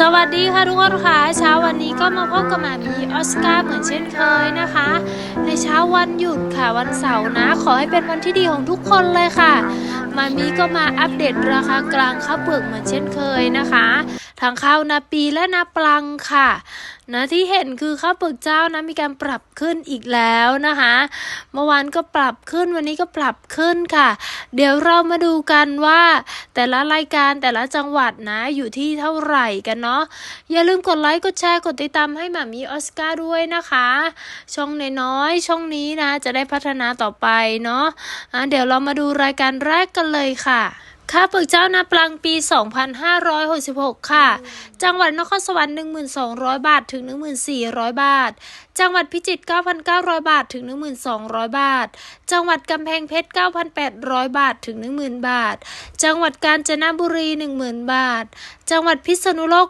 สวัสดีค่ะทุกคนค่ะเช้าวันนี้ก็มาพบกับหมามีออสการ์เหมือนเช่นเคยนะคะ ในเช้าวันหยุดค่ะวันเสาร์นะ ขอให้เป็นวันที่ดีของทุกคนเลยค่ะมามีก็มาอัปเดตราคากลางข้าวเปลือกเหมือนเช่นเคยนะคะทั้งข้าวนาปีและนาปลังค่ะ นะที่เห็นคือข้าวเปลือกเจ้านะมีการปรับขึ้นอีกแล้วนะคะ เมื่อวานก็ปรับขึ้นวันนี้ก็ปรับขึ้นค่ะ เดี๋ยวเรามาดูกันว่า แต่ละรายการแต่ละจังหวัดนะอยู่ที่เท่าไหร่กันเนาะอย่าลืมกดไลค์กดแชร์กดติดตามให้หมามีออสการ์ด้วยนะคะ ช่องน้อยๆช่องนี้นะจะได้พัฒนาต่อไปเนาะะเดี๋ยวเรามาดูรายการแรกกันเลยค่ะ ค่าเปลือกเจ้านาปลังปี 2566 ค่ะ จังหวัดนครสวรรค์ 1,200 บาทถึง 1,400 บาท จังหวัดพิจิตร 9,900 บาทถึง 1,200 บาท จังหวัดกำแพงเพชร 9,800 บาทถึง 10,000 บาท จังหวัดกาญจนบุรี 10,000 บาท จังหวัดพิษณุโลก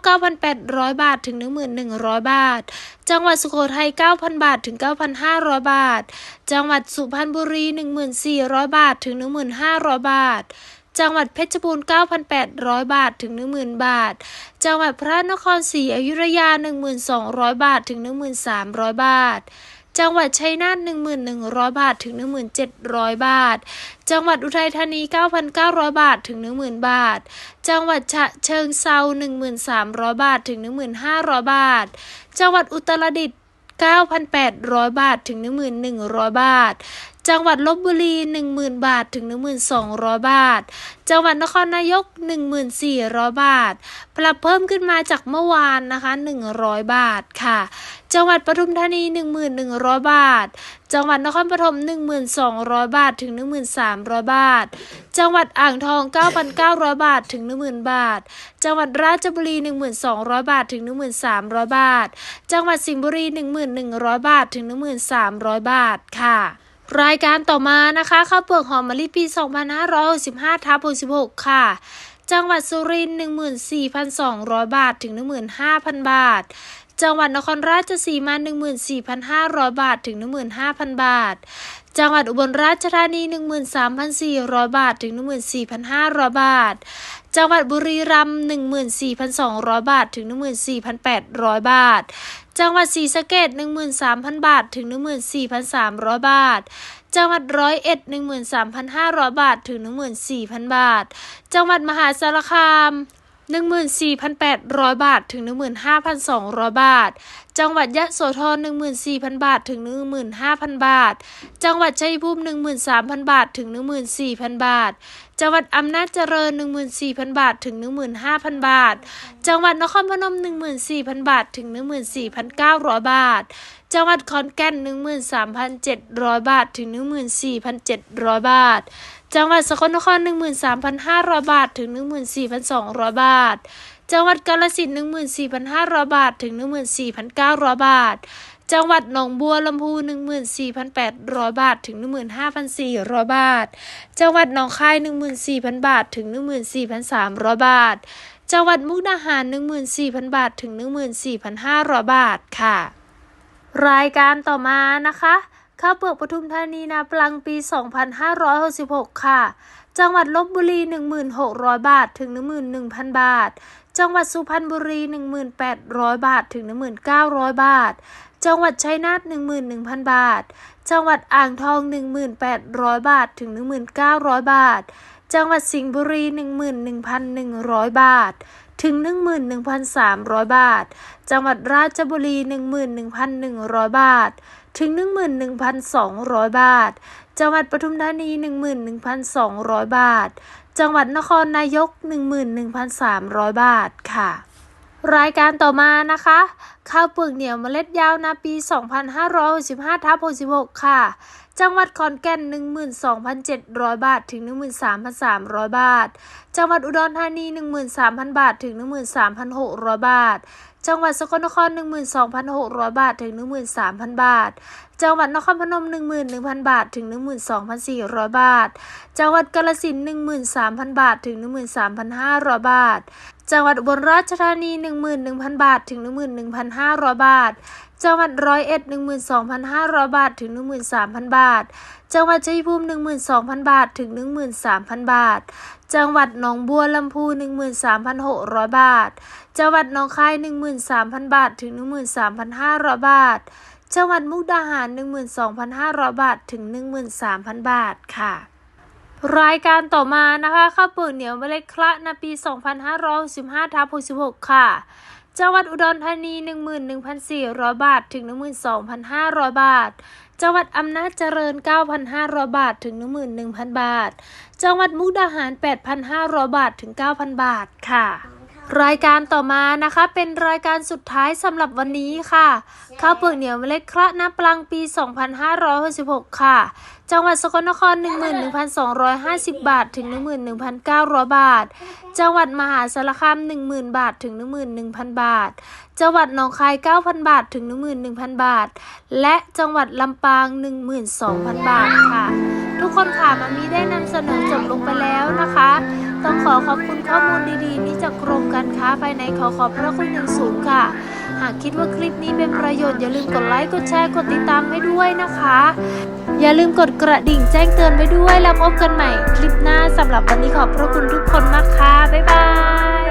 9,800 บาทถึง 1,100 บาท จังหวัดสุโขทัย 9,000 บาทถึง 9,500 บาท จังหวัดสุพรรณบุรี 1,400 บาทถึง 1,500 บาท จังหวัดเพชรบูรณ์ 9,800 บาทถึง 10,000 บาท จังหวัดพระนครศรีอยุธยา 1,200 บาทถึง 1,300 บาท จังหวัดชัยนาท1,100 บาทถึง 1,700 บาท จังหวัดอุทัยธานี 9,900 บาทถึง 10,000 บาท จังหวัดฉะเชิงเซา1,300 บาทถึง 1,500 บาท จังหวัดอุตรดิตถ์9,800 บาทถึง 1,100 บาท จังหวัดลบบุรี 10,000 บาทถึง 1,200 บาท จังหวัดนครนายก 1,400 บาท ปรับเพิ่มขึ้นมาจากเมื่อวานนะคะ 100 บาทค่ะ จังหวัดปทุมธานี 1,100 บาท จังหวัดนครปฐม 1,200 บาทถึง 1,300 บาท จังหวัดอ่างทอง 9,900 บาทถึง 10,000 บาท จังหวัดราชบุรี 1,200 บาทถึง 1,300 บาท จังหวัดสิงห์บุรี 1,100 บาทถึง 1,300 บาทค่ะ รายการต่อมานะคะข้าวเปลือกหอมมะลิปี 2565ทับ66ค่ะ จังหวัดสุรินทร์14,200 บาทถึง 15,000 บาท จังหวัดนครราชสีมา 14,500 บาท ถึง 15,000 บาท จังหวัดอุบลราชธานี 13,400 บาท ถึง 14,500 บาท จังหวัดบุรีรัมย์14,200 บาท ถึง 14,800 บาท จังหวัดศรีสะเกษ13,000 บาท ถึง 14,300 บาทจังหวัดร้อยเอ็ด13,500 บาท ถึง 14,000 บาท จังหวัดมหาสารคาม 14,800 บาทถึง 15,200 บาท จังหวัดยะโสธร14,000 บาทถึง 15,000 บาท จังหวัดชัยภูมิ13,000 บาทถึง 14,000 บาท จังหวัดอำนาจเจริญ 14,000 บาทถึง 15,000 บาท จังหวัดนครพนม 14,000 บาทถึง 14,900 บาท จังหวัดขอนแก่น 13,700 บาทถึง 14,700 บาท จังหวัดสกลนคร 13,500 บาท ถึง 14,200 บาท จังหวัดกาฬสินธุ์14,500 บาท ถึง 14,900 บาท จังหวัดหนองบัวลำพู 14,800 บาท ถึง 15,400 บาท จังหวัดหนองคาย 14,000 บาท ถึง 14,300 บาท จังหวัดมุกดาหาร 14,000 บาท ถึง 14,500 บาท ค่ะ รายการต่อมานะคะ ข้าวเปลือกปทุมธานีนาปลังปี 2566 ค่ะ จังหวัดลบบุรี 1,600 บาทถึง 11,000 บาท จังหวัดสุพรรณบุรี 1,800 บาทถึง 1,900 บาท จังหวัดชัยนาท11,000 บาท จังหวัดอ่างทอง 1,800 บาทถึง 1,900 บาท จังหวัดสิงห์บุรี 11,100 บาทถึง 11,300 บาท จังหวัดราชบุรี 11,100 บาท ถึง 11,200 บาท จังหวัดปทุมธานี 11,200 บาท จังหวัดนครนายก 11,300 บาทค่ะ รายการต่อมานะคะข้าวเปลือกเหนียวเมล็ดยาวนาปี 2565ทับ66 ค่ะ จังหวัดขอนแก่น 12,700 บาท ถึง 13,300 บาท จังหวัดอุดรธานี 13,000 บาท ถึง 13,600 บาท จังหวัดสกลนคร 12,600 บาท ถึง 13,000 บาท จังหวัดนครพนม 11,000 บาท ถึง 12,400 บาท จังหวัดกาฬสินธุ์13,000 บาท ถึง 13,500 บาท จังหวัดอุบลราชธานี 11,000 บาท ถึง 11,500 1,500 บาท จังหวัดร้อยเอ็ด12,500 บาทถึง 13,000 บาท จังหวัดชัยภูมิ12,000 บาทถึง 13,000 บาท จังหวัดหนองบัวลำพู 13,600 บาท จังหวัดหนองคาย 13,000 บาทถึง 13,500 บาท จังหวัดมุกดาหาร 12,500 บาทถึง 13,000 บาทค่ะรายการต่อมานะคะข้าวเปลือกเหนียวเมล็ดคละในปี 2565ทับ66 ค่ะ จังหวัดอุดรธานี 11,400 บาท ถึง 12,500 บาท จังหวัดอำนาจเจริญ 9,500 บาท ถึง 11,000 บาท จังหวัดมุกดาหาร 8,500 บาท ถึง 9,000 บาท ค่ะ รายการต่อมานะคะเป็นรายการสุดท้ายสำหรับวันนี้ค่ะ ข้าวเปลือกเหนียวเมล็ดคละน้ำปลังปี 2566 ค่ะ จังหวัดสกลนคร 11,250 บาท ถึง 11,900 บาท จังหวัดมหาสารคาม 10,000 บาท ถึง 11,000 บาท จังหวัดหนองคาย 9,000 บาท ถึง 11,000 บาท และจังหวัดลำปาง 12,000 บาทค่ะ ทุกคนค่ะมามีได้นำเสนอจบลงไปแล้วนะคะ ต้องขอขอบคุณข้อมูลดีๆ นี้จากกรมการค้าภายในขอขอบพระคุณอย่างสูงค่ะ หากคิดว่าคลิปนี้เป็นประโยชน์อย่าลืมกดไลค์ กดแชร์ กดติดตามให้ด้วยนะคะ อย่าลืมกดกระดิ่งแจ้งเตือนไว้ด้วย แล้วพบกันใหม่คลิปหน้าสำหรับวันนี้ขอบพระคุณทุกคนมากค่ะ บ๊ายบาย